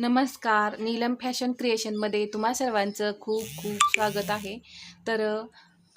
नमस्कार. नीलम फॅशन क्रिएशनमध्ये तुम्हा सर्वांचं खूप खूप स्वागत आहे. तर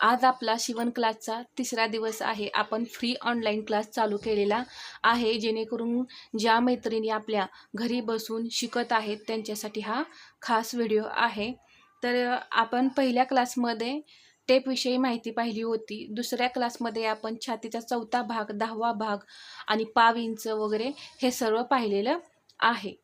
आज आपला शिवण क्लासचा तिसरा दिवस आहे. आपण फ्री ऑनलाईन क्लास चालू केलेला आहे. जेणेकरून ज्या मैत्रिणी आपल्या घरी बसून शिकत आहेत त्यांच्यासाठी हा खास व्हिडिओ आहे. तर आपण पहिल्या क्लासमध्ये टेपविषयी माहिती पाहिली होती. दुसऱ्या क्लासमध्ये आपण छातीचा चौथा भाग दहावा भाग आणि पाव इंच वगैरे हे सर्व पाहिलेलं आहे.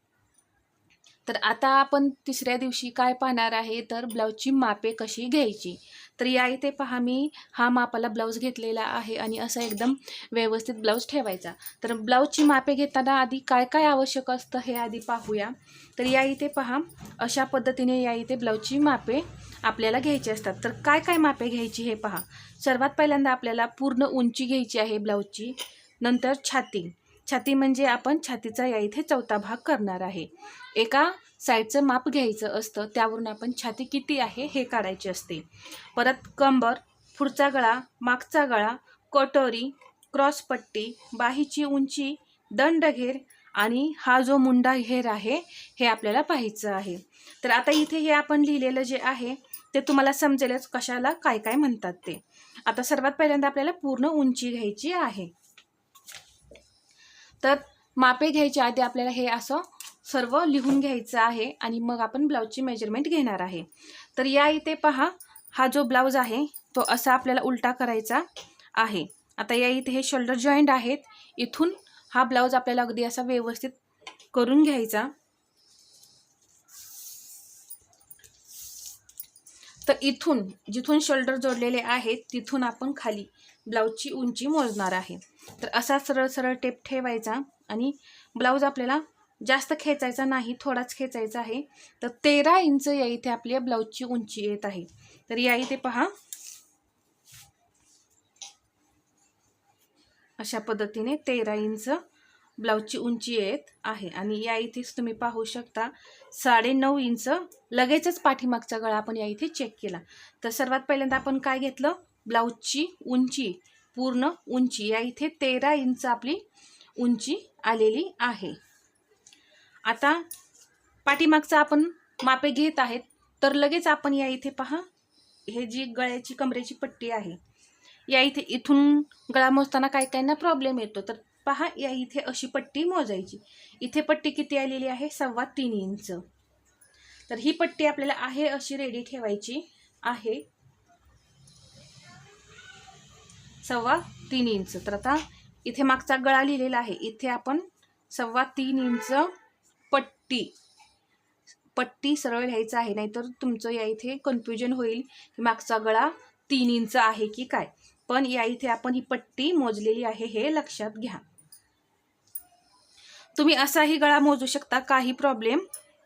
तर आता आपण तिसऱ्या दिवशी काय पाहणार आहे? तर ब्लाऊजची मापे कशी घ्यायची? तर या इथे पहा मी हा मापाला ब्लाऊज घेतलेला आहे आणि असा एकदम व्यवस्थित ब्लाऊज ठेवायचा. तर ब्लाऊजची मापे घेताना आधी काय काय आवश्यक असतं हे आधी पाहूया. तर या इथे पहा अशा पद्धतीने या इथे ब्लाऊजची मापे आपल्याला घ्यायची असतात. तर काय काय मापे घ्यायची हे पहा. सर्वात पहिल्यांदा आपल्याला पूर्ण उंची घ्यायची आहे ब्लाऊजची. नंतर छाती. छाती म्हणजे आपण छातीचा या इथे चौथा भाग करणार आहे. एका साईडचं माप घ्यायचं असतं त्यावरून आपण छाती किती आहे हे काढायचे असते. परत कंबर पुढचा गळा मागचा गळा कटोरी क्रॉसपट्टी बाहीची उंची दंडघेर आणि हा जो मुंडा घेर आहे हे आपल्याला पाहायचं आहे. तर आता इथे हे आपण लिहिलेलं जे आहे ते तुम्हाला समजेलच कशाला काय काय म्हणतात ते. आता सर्वात पहिल्यांदा आपल्याला पूर्ण उंची घ्यायची आहे. तर मापे घ्यायच्या आधी आपल्याला हे असं सर्व लिहून घ्यायचं आहे आणि मग आपण ब्लाऊजची मेजरमेंट घेणार आहे. तर या इथे पहा हा जो ब्लाऊज आहे तो असा आपल्याला उलटा करायचा आहे. आता या इथे हे शोल्डर जॉईंट आहेत. इथून हा ब्लाऊज आपल्याला अगदी असा व्यवस्थित करून घ्यायचा. तर इथून जिथून शोल्डर जोडलेले आहेत तिथून आपण खाली ब्लाऊजची उंची मोजणार आहे. तर असा सरळ सरळ टेप ठेवायचा आणि ब्लाऊज आपल्याला जास्त खेचायचा नाही थोडाच खेचायचा आहे. तर तेरा इंच या इथे आपल्या ब्लाऊजची उंची येत आहे. तर या इथे पहा. अशा पद्धतीने तेरा इंच ब्लाऊजची उंची येत आहे. आणि या इथेच तुम्ही पाहू शकता साडेनऊ इंच लगेचच पाठीमागचा गळा आपण या इथे चेक केला. तर सर्वात पहिल्यांदा आपण काय घेतलं? ब्लाऊजची उंची. पूर्ण उंची या इथे तेरा इंच आपली उंची आलेली आहे. आता पाठीमागचं आपण मापे घेत आहेत तर लगेच आपण या इथे पहा हे जी गळ्याची कमरेची पट्टी आहे या इथे इथून गळा मोजताना काही काहींना प्रॉब्लेम येतो तर पहा या इथे अशी पट्टी मोजायची. इथे पट्टी किती आलेली आहे? सव्वा तीन इंच. तर ही पट्टी आपल्याला आहे अशी रेडी ठेवायची आहे. सव्वा तीन इंच. तर आता इथे मागचा गळा लिहिलेला आहे. इथे आपण सव्वा तीन इंच पट्टी पट्टी सरळ लिहायचं आहे. नाहीतर तुमचं या इथे कन्फ्युजन होईल की मागचा गळा तीन इंच आहे की काय. पण या इथे आपण ही पट्टी मोजलेली आहे हे लक्षात घ्या. तुम्ही असाही गळा मोजू शकता. काही प्रॉब्लेम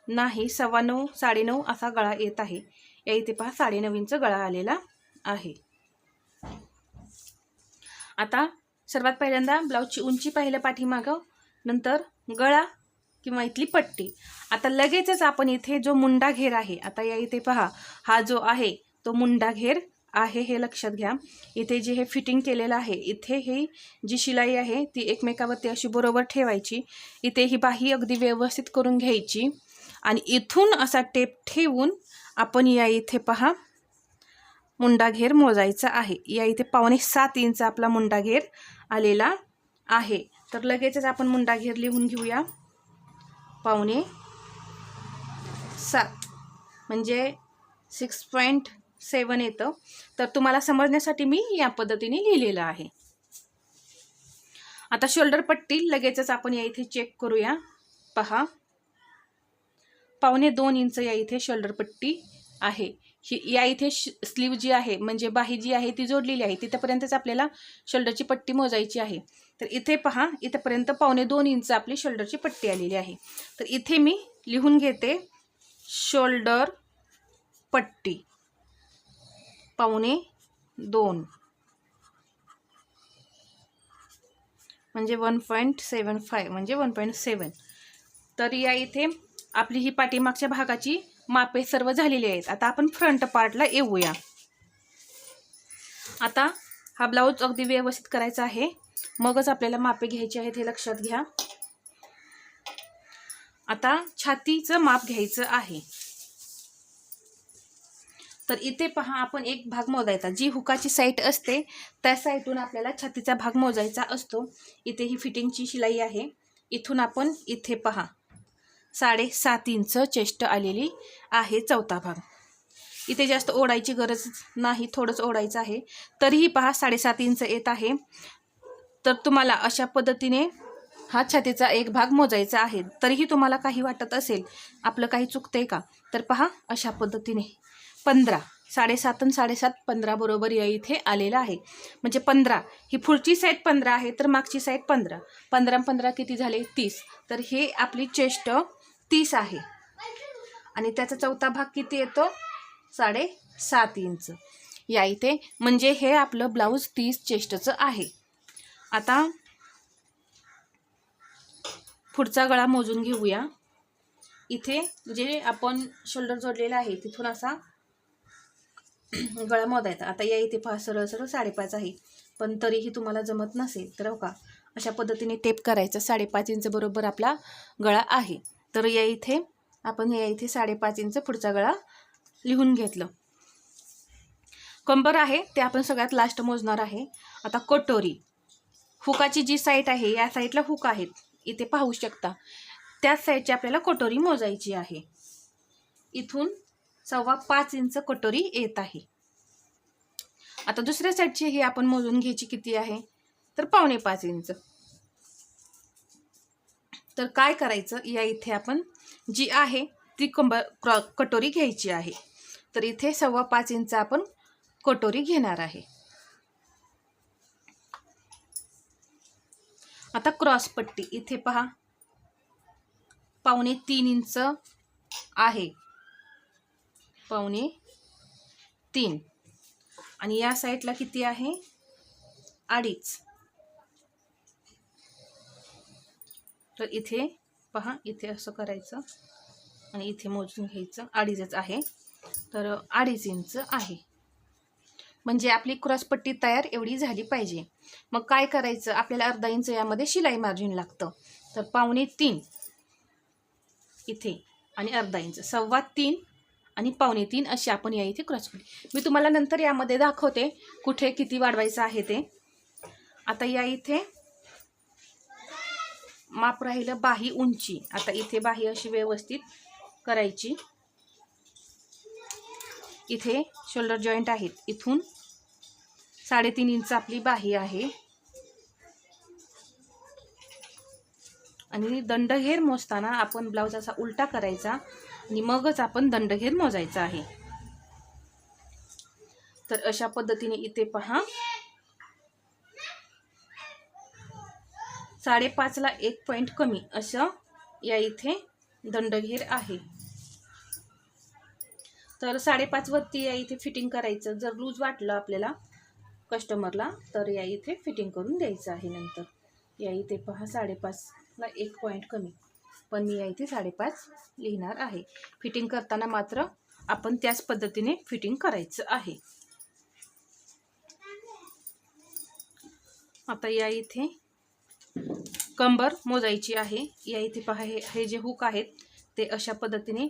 नाही. सव्वा नऊ साडेनऊ असा गळा येत आहे. या इथे पहा साडेनऊ इंच गळा आलेला आहे. आता सर्वात पहिल्यांदा ब्लाऊजची उंची पाहिलं पाठीमागं नंतर गळा किंवा इथली पट्टी. आता लगेचच आपण इथे जो मुंडा घेर आहे आता या इथे पहा हा जो आहे तो मुंडा घेर आहे हे लक्षात घ्या. इथे जे हे फिटिंग केलेलं आहे इथे ही जी शिलाई आहे ती एकमेकावरती अशी बरोबर ठेवायची. इथे ही बाही अगदी व्यवस्थित करून घ्यायची. आणि इथून असा टेप ठेवून आपण या इथे पहा मुंडाघेर मोजायचा आहे. या इथे पावणे सात इंच आपला मुंडाघेर आलेला आहे. तर लगेचच आपण मुंडाघेर लिहून घेऊया. पावणे सात. म्हणजे सिक्स पॉईंट सेवन येतं. तर तुम्हाला समजण्यासाठी मी या पद्धतीने लिहिलेलं आहे. आता शोल्डर पट्टी लगेचच आपण या इथे चेक करूया. पहा. पावणे दोन इंच या इथे शोल्डर पट्टी आहे. ही या इथे स्लीव जी आहे म्हणजे बाही जी आहे ती जोडलेली आहे. तिथंपर्यंतच आपल्याला शोल्डरची पट्टी मोजायची आहे. तर इथे पहा इथंपर्यंत पावणे दोन इंच आपली शोल्डरची पट्टी आलेली आहे. तर इथे मी लिहून घेते शोल्डर पट्टी. पावणे दोन. म्हणजे वन पॉईंट सेवन फाय म्हणजे वन पॉईंट सेवन तर या इथे आपली ही पाठीमागच्या भागाची मापे सर्व झालेली आहेत. आता आपण फ्रंट पार्टला येऊया. आता हा ब्लाऊज अगदी व्यवस्थित करायचा आहे. मगच आपल्याला मापे घ्यायची आहेत हे लक्षात घ्या. आता छातीचं माप घ्यायचं आहे. तर इथे पहा आपण एक भाग मोजायचा. जी हुकाची साईट असते त्या साईटून आपल्याला छातीचा भाग मोजायचा असतो. इथे ही फिटिंगची शिलाई आहे. इथून आपण इथे पहा. साडेसात इंच चेस्ट आलेली आहे चौथा भाग. इथे जास्त ओढायची गरज नाही थोडंच ओढायचं आहे. तरीही पहा साडेसात इंच येत आहे. तर तुम्हाला अशा पद्धतीने हा छातीचा एक भाग मोजायचा आहे. तरीही तुम्हाला काही वाटत असेल आपलं काही चुकतंय का? तर पहा अशा पद्धतीने. पंधरा साडेसात आणि साडेसात पंधरा बरोबर या इथे आलेलं आहे. म्हणजे पंधरा ही पुढची साईड पंधरा आहे तर मागची साईड पंधरा. पंधरा पंधरा किती झाले? तीस. तर हे आपली चेष्ट तीस आहे. आणि त्याचा चौथा भाग किती येतो? साडे सात इंच. या इथे म्हणजे हे आपलं ब्लाऊज तीस चेस्टचं आहे. आता पुढचा गळा मोजून घेऊया. इथे जे आपण शोल्डर जोडलेला आहे तिथून असा गळा मोदायचा आता या इथे फार सरळ सरळ साडेपाच आहे. पण तरीही तुम्हाला जमत नसेल तर हो का? अशा पद्धतीने टेप करायचं. साडेपाच इंच बरोबर आपला गळा आहे. तर या इथे आपण या इथे साडेपाच इंच पुढचा गळा लिहून घेतलं. कंबर आहे ते आपण सगळ्यात लास्ट मोजणार आहे. आता कटोरी. हुकाची जी साईट आहे या साईडला हुक आहेत. इथे पाहू शकता. त्याच साईडची आपल्याला कटोरी मोजायची आहे. इथून सव्वा पाच इंच कटोरी येत आहे. आता दुसऱ्या साईडची ही आपण मोजून घ्यायची किती आहे? तर पावणे पाच इंच. तर काय करायचं? या इथे आपण जी आहे ती कंबर क्रॉ कटोरी घ्यायची आहे. तर इथे सव्वा पाच इंच आपण कटोरी घेणार आहे. आता क्रॉस पट्टी. इथे पहा. पावणे तीन इंच आहे. पावणे तीन. आणि या साईडला किती आहे? अडीच. तर इथे पहा इथे असं करायचं आणि इथे मोजून घ्यायचं. अडीचच आहे. तर अडीच इंच आहे. म्हणजे आपली क्रॉसपट्टी तयार एवढी झाली पाहिजे. मग काय करायचं? आपल्याला अर्धा इंच यामध्ये शिलाई मार्जिन लागतं. तर पावणे तीन इथे आणि अर्धा इंच. सव्वा तीन आणि पावणे तीन अशी आपण या इथे क्रॉसपट्टी. मी तुम्हाला नंतर यामध्ये दाखवते कुठे किती वाढवायचं आहे ते. आता या इथे माप राहिलं बाही उंची. आता इथे बाही अशी व्यवस्थित करायची. इथे शोल्डर जॉईंट आहेत. इथून साडेतीन इंच आपली बाही आहे. आणि दंडघेर मोजताना आपण ब्लाऊज असा उलटा करायचा आणि मगच आपण दंडघेर मोजायचा आहे. तर अशा पद्धतीने इथे पहा. साडेपाचला एक पॉईंट कमी असं या इथे दंडघेर आहे. तर साडेपाचवरती या इथे फिटिंग करायचं. जर लूज वाटलं आपल्याला कस्टमरला तर या इथे फिटिंग करून द्यायचं आहे नंतर. या इथे पहा साडेपाचला एक पॉईंट कमी. पण मी या इथे साडेपाच लिहिणार आहे. फिटिंग करताना मात्र आपण त्याच पद्धतीने फिटिंग करायचं आहे. आता या इथे कंबर मोजायची आहे. या इथे पहा हे हे जे हुक आहेत ते अशा पद्धतीने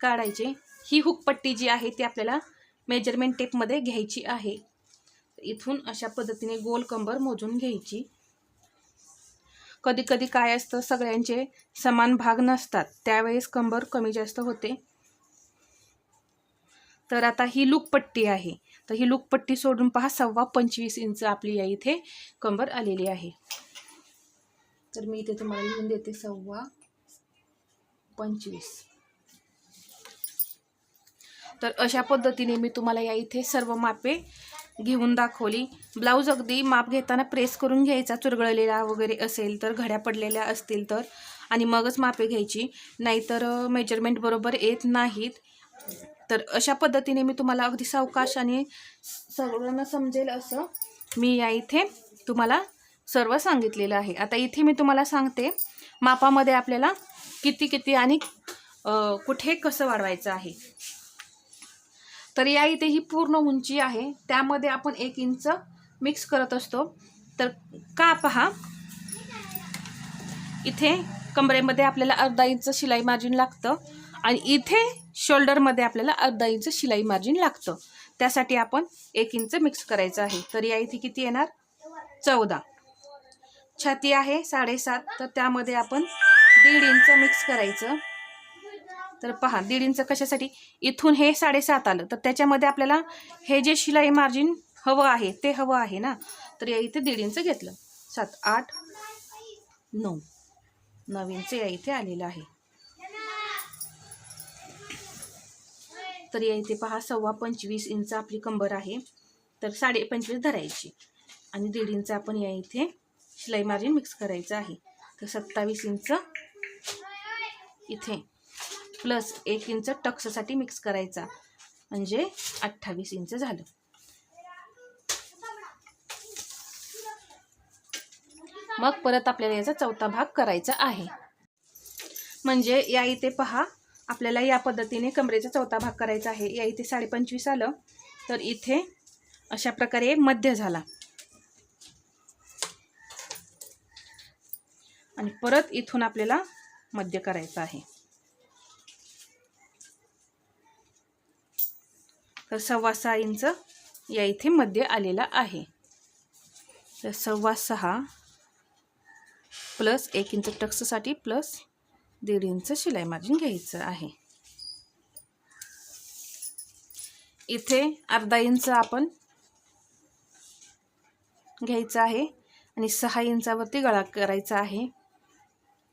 काढायचे. ही हुक पट्टी जी आहे ती आपल्याला मेजरमेंट टेपमध्ये घ्यायची आहे. इथून अशा पद्धतीने गोल कंबर मोजून घ्यायची. कधी कधी काय असतं सगळ्यांचे समान भाग नसतात. त्यावेळेस कंबर कमी जास्त होते. तर आता ही लूकपट्टी आहे. तर ही लूकपट्टी सोडून पहा सव्वा पंचवीस इंच आपली या इथे कंबर आलेली आहे. तर मी इथे तुम्हाला लिहून देते सव्वा पंचवीस. तर अशा पद्धतीने मी तुम्हाला या इथे सर्व मापे घेऊन दाखवली. ब्लाऊज अगदी माप घेताना प्रेस करून घ्यायचा चुरगळलेला वगैरे असेल तर घड्या पडलेल्या असतील तर आणि मगच मापे घ्यायची. नाहीतर मेजरमेंट बरोबर येत नाहीत. तर अशा पद्धतीने मी तुम्हाला अगदी सावकाश आणि सगळ्यांना समजेल असं मी या इथे तुम्हाला सर्व सांगितलेलं आहे. आता इथे मी तुम्हाला सांगते मापामध्ये आपल्याला किती किती आणि कुठे कसं वाढवायचं आहे. तर या इथे ही पूर्ण उंची आहे. त्यामध्ये आपण एक इंच मिक्स करत असतो. तर का पहा इथे कमरेमध्ये आपल्याला अर्धा इंच शिलाई मार्जिन लागतं आणि इथे शोल्डरमध्ये आपल्याला अर्धा इंच शिलाई मार्जिन लागतं. त्यासाठी आपण एक इंच मिक्स करायचं आहे. तर या इथे किती येणार? चौदा. छाती आहे साडेसात तर त्यामध्ये आपण दीड इंच मिक्स करायचं. तर पहा दीड इंच कशासाठी? इथून हे साडेसात आलं तर त्याच्यामध्ये आपल्याला हे जे शिलाई मार्जिन हवं आहे ते हवं आहे ना? तर या इथे दीड इंच घेतलं. सात आठ नऊ. नऊ इंच या इथे आलेलं आहे. तर या इथे पहा सव्वा पंचवीस इंच आपली कंबर आहे. तर साडे पंचवीस धरायची. आणि दीड इंच आपण या इथे शिलाई मार्जिन मिक्स करायचं आहे. तर सत्तावीस इंच इथे प्लस एक इंच टक्ससाठी मिक्स करायचा. म्हणजे अठ्ठावीस इंच झालं. मग परत आपल्याला याचा चौथा भाग करायचा आहे. म्हणजे या इथे पहा आपल्याला या पद्धतीने कमरेचा चौथा भाग करायचा आहे. या इथे साडेपंचवीस आलं. तर इथे अशा प्रकारे मध्य झाला. आणि परत इथून आपल्याला मध्य करायचं आहे. तर सव्वा सहा इंच या इथे मध्य आलेला आहे. तर सव्वा सहा प्लस एक इंच टक्ससाठी प्लस दीड इंच शिलाई मार्जिन घ्यायचं आहे. इथे अर्धा इंच आपण घ्यायचं आहे आणि सहा इंचावरती गळा करायचा आहे.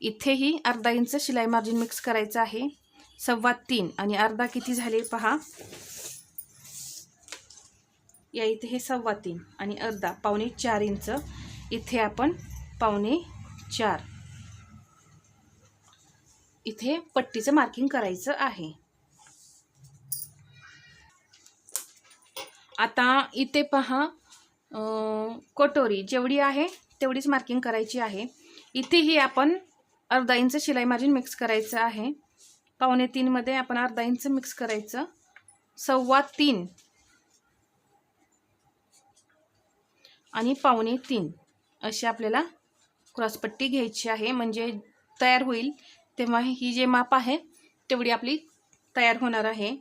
इथेही अर्धा इंच शिलाई मार्जिन मिक्स करायचं आहे. सव्वा तीन. आणि अर्धा किती झाले पहा. या इथे हे सव्वा तीन. आणि अर्धा पावणे चार इंच. इथे आपण पावणे चार. इथे पट्टीचं मार्किंग करायचं आहे. आता इथे पहा कटोरी. जेवढी आहे तेवढीच मार्किंग करायची आहे. इथेही आपण अर्धा इंच शिलाई मार्जिन मिक्स करायचं आहे. पावणे तीनमध्ये आपण अर्धा इंच मिक्स करायचं. सव्वा तीन. आणि पावणे तीन. अशी आपल्याला क्रॉसपट्टी घ्यायची आहे. म्हणजे तयार होईल. तेव्हा ही जे माप आहे तेवढी आपली तयार होणार आहे.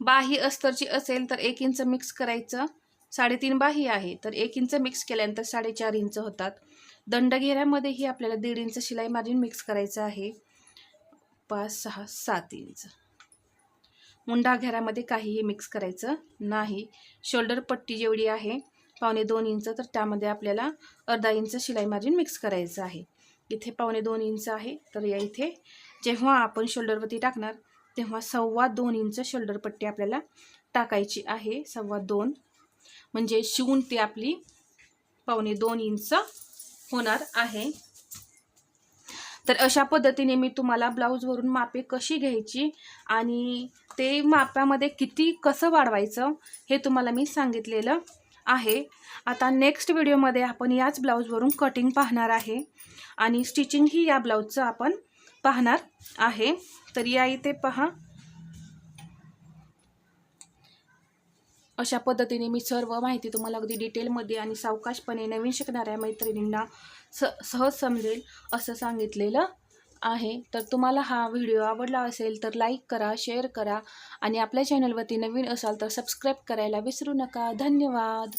बाही अस्तरची असेल तर एक इंच मिक्स करायचं. साडेतीन बाही आहे. तर एक इंच मिक्स केल्यानंतर साडेचार इंच होतात. दंडघेऱ्यामध्येही आपल्याला दीड इंच शिलाई मार्जिन मिक्स करायचं आहे. पाच सहा सात इंच. मुंडा घेऱ्यामध्ये काहीही मिक्स करायचं नाही. शोल्डर पट्टी जेवढी आहे पावणे दोन इंच तर त्यामध्ये आपल्याला अर्धा इंच शिलाई मार्जिन मिक्स करायचं आहे. इथे पावणे दोन इंच आहे तर या इथे जेव्हा आपण शोल्डरवरती टाकणार तेव्हा सव्वा दोन इंच शोल्डर पट्टी आपल्याला टाकायची आहे. सव्वा दोन. म्हणजे शिवून ती आपली पावणे दोन इंच होणार आहे. तर अशा पद्धतीने मी तुम्हाला ब्लाऊजवरून मापे कशी घ्यायची आणि ते मापामध्ये किती कसं वाढवायचं हे तुम्हाला मी सांगितलेलं आहे. आता नेक्स्ट व्हिडिओमध्ये आपण याच ब्लाऊजवरून कटिंग पाहणार आहे आणि स्टिचिंगही या ब्लाऊजचं आपण पाहणार आहे. तर या इथे पहा. अशा पद्धतीने मी सर्व माहिती तुम्हाला अगदी डिटेलमध्ये आणि सावकाशपणे नवीन शिकणाऱ्या मैत्रिणींना स सहज समजेल असं सांगितलेलं आहे. तर तुम्हाला हा व्हिडिओ आवडला असेल तर लाईक करा शेअर करा आणि आपल्या चॅनलवरती नवीन असाल तर सबस्क्राईब करायला विसरू नका. धन्यवाद.